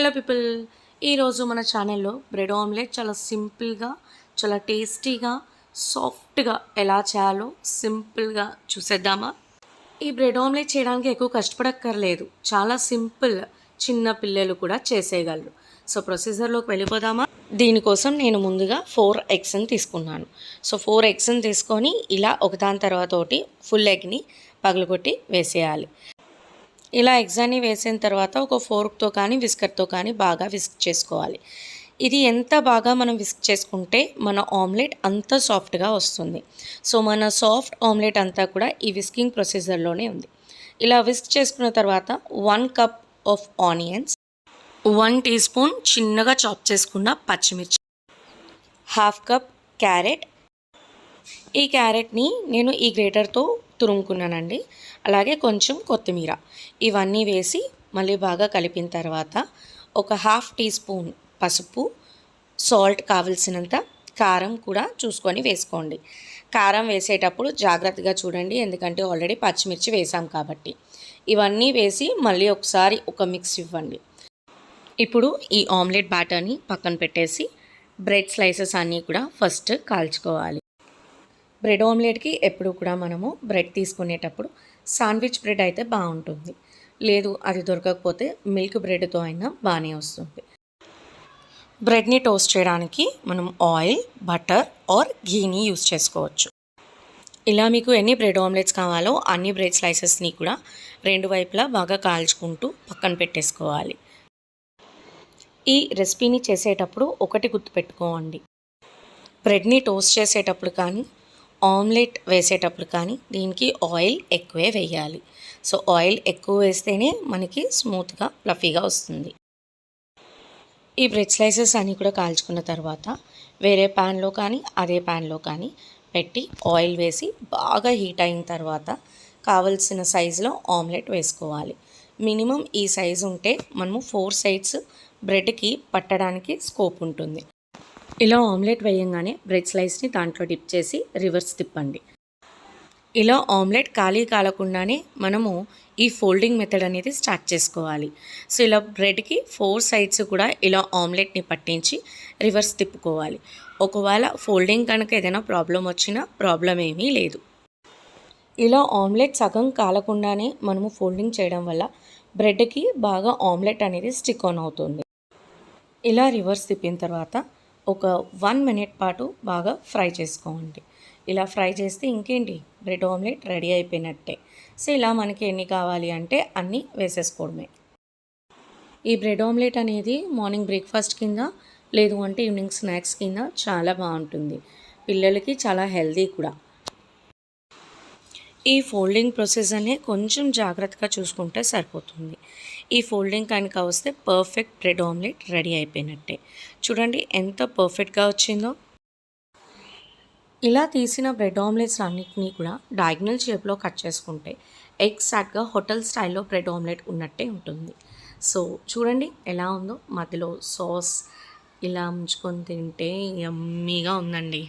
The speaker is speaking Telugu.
హలో పీపుల్ ఈరోజు మన ఛానల్లో బ్రెడ్ ఆమ్లెట్ చాలా సింపుల్గా చాలా టేస్టీగా సాఫ్ట్గా ఎలా చేయాలో సింపుల్గా చూసేద్దామా? ఈ బ్రెడ్ ఆమ్లెట్ చేయడానికి ఎక్కువ కష్టపడక్కర్లేదు. చాలా సింపుల్ చిన్న పిల్లలు కూడా చేసేయగలరు. సో ప్రొసీజర్లోకి వెళ్ళిపోదామా? దీనికోసం నేను ముందుగా ఫోర్ ఎగ్స్ని తీసుకున్నాను. సో ఫోర్ ఎగ్స్ని తీసుకొని ఇలా ఒకదాని తర్వాత ఒకటి ఫుల్ ఎగ్ని పగలగొట్టి వేసేయాలి. ఇలా ఎగ్జాని వేసిన తర్వాత ఒక ఫోర్క్తో కానీ విస్కర్తో కానీ బాగా విస్క్ చేసుకోవాలి. ఇది ఎంత బాగా మనం విస్క్ చేసుకుంటే మన ఆమ్లెట్ అంత సాఫ్ట్గా వస్తుంది. సో మన సాఫ్ట్ ఆమ్లెట్ అంతా కూడా ఈ విస్కింగ్ ప్రొసీజర్లోనే ఉంది. ఇలా విస్క్ చేసుకున్న తర్వాత one cup of onions one teaspoon చిన్నగా చాప్ చేసుకున్న పచ్చిమిర్చి హాఫ్ కప్ క్యారెట్ ఈ క్యారెట్ని నేను ఈ గ్రేటర్తో తురుముకున్నానండి. అలాగే కొంచెం కొత్తిమీర. ఇవన్నీ వేసి మళ్ళీ బాగా కలిపిన తర్వాత ఒక హాఫ్ టీ స్పూన్ పసుపు సాల్ట్ కావలసినంత కారం కూడా చూసుకొని వేసుకోండి. కారం వేసేటప్పుడు జాగ్రత్తగా చూడండి ఎందుకంటే ఆల్రెడీ పచ్చిమిర్చి వేసాం కాబట్టి. ఇవన్నీ వేసి మళ్ళీ ఒకసారి ఒక మిక్స్ ఇవ్వండి. ఇప్పుడు ఈ ఆమ్లెట్ బ్యాటర్ని పక్కన పెట్టేసి బ్రెడ్ స్లైసెస్ అన్నీ కూడా ఫస్ట్ కాల్చుకోవాలి. బ్రెడ్ ఆమ్లెట్కి ఎప్పుడు కూడా మనము బ్రెడ్ తీసుకునేటప్పుడు శాండ్విచ్ బ్రెడ్ అయితే బాగుంటుంది. లేదు అది దొరకకపోతే మిల్క్ బ్రెడ్తో అయినా బాగానే వస్తుంది. బ్రెడ్ని టోస్ట్ చేయడానికి మనం ఆయిల్ బటర్ ఆర్ ఘీని యూస్ చేసుకోవచ్చు. ఇలా మీకు ఎన్ని బ్రెడ్ ఆమ్లెట్స్ కావాలో అన్ని బ్రెడ్ స్లైసెస్ని కూడా రెండు వైపులా బాగా కాల్చుకుంటూ పక్కన పెట్టేసుకోవాలి. ఈ రెసిపీని చేసేటప్పుడు ఒకటి గుర్తుపెట్టుకోండి. బ్రెడ్ని టోస్ట్ చేసేటప్పుడు కానీ ఆమ్లెట్ వేసేటప్పుడు కానీ దీనికి ఆయిల్ ఎక్కువే వేయాలి. సో ఆయిల్ ఎక్కువ వేస్తేనే మనకి స్మూత్గా ఫ్లఫీగా వస్తుంది. ఈ బ్రెడ్ స్లైసెస్ అన్నీ కూడా కాల్చుకున్న తర్వాత వేరే ప్యాన్లో కానీ అదే ప్యాన్లో కానీ పెట్టి ఆయిల్ వేసి బాగా హీట్ అయిన తర్వాత కావలసిన సైజులో ఆమ్లెట్ వేసుకోవాలి. మినిమం ఈ సైజు ఉంటే మనము ఫోర్ సైడ్స్ బ్రెడ్కి పట్టడానికి స్కోప్ ఉంటుంది. ఇలా ఆమ్లెట్ వేయంగానే బ్రెడ్ స్లైస్ని దాంట్లో డిప్ చేసి రివర్స్ తిప్పండి. ఇలా ఆమ్లెట్ ఖాళీ కాలకుండానే మనము ఈ ఫోల్డింగ్ మెథడ్ అనేది స్టార్ట్ చేసుకోవాలి. సో ఇలా బ్రెడ్కి ఫోర్ సైడ్స్ కూడా ఇలా ఆమ్లెట్ని పట్టించి రివర్స్ తిప్పుకోవాలి. ఒకవేళ ఫోల్డింగ్ కనుక ఏదైనా ప్రాబ్లం వచ్చినా ప్రాబ్లం ఏమీ లేదు. ఇలా ఆమ్లెట్ సగం కాలకుండానే మనము ఫోల్డింగ్ చేయడం వల్ల బ్రెడ్కి బాగా ఆమ్లెట్ అనేది స్టిక్ ఆన్ అవుతుంది. ఇలా రివర్స్ తిప్పిన తర్వాత ఒక వన్ మినిట్ పాటు బాగా ఫ్రై చేసుకోండి. ఇలా ఫ్రై చేస్తే ఇంకేంటి? బ్రెడ్ ఆమ్లెట్ రెడీ అయిపోయినట్టే. సో ఇలా మనకి ఎన్ని కావాలి అంటే అన్నీ వేసేసుకోవడమే. ఈ బ్రెడ్ ఆమ్లెట్ అనేది మార్నింగ్ బ్రేక్ఫాస్ట్ కింద లేదు అంటే ఈవినింగ్ స్నాక్స్ కింద చాలా బాగుంటుంది. పిల్లలకి చాలా హెల్దీ కూడా. ఈ ఫోల్డింగ్ ప్రొసెసర్ని కొంచెం జాగ్రత్తగా చూసుకుంటే సరిపోతుంది. ఈ ఫోల్డింగ్ కనుక వస్తే పర్ఫెక్ట్ బ్రెడ్ ఆమ్లెట్ రెడీ అయిపోయినట్టే. చూడండి ఎంత పర్ఫెక్ట్గా వచ్చిందో. ఇలా తీసిన బ్రెడ్ ఆమ్లెట్స్ అన్నిటినీ కూడా డయాగ్నల్ షేప్లో కట్ చేసుకుంటే ఎగ్జాక్ట్గా హోటల్ స్టైల్లో బ్రెడ్ ఆమ్లెట్ ఉన్నట్టే ఉంటుంది. సో చూడండి ఎలా ఉందో. మధ్యలో సాస్ ఇలా ఉంచుకొని తింటే యమ్మీగా ఉందండి.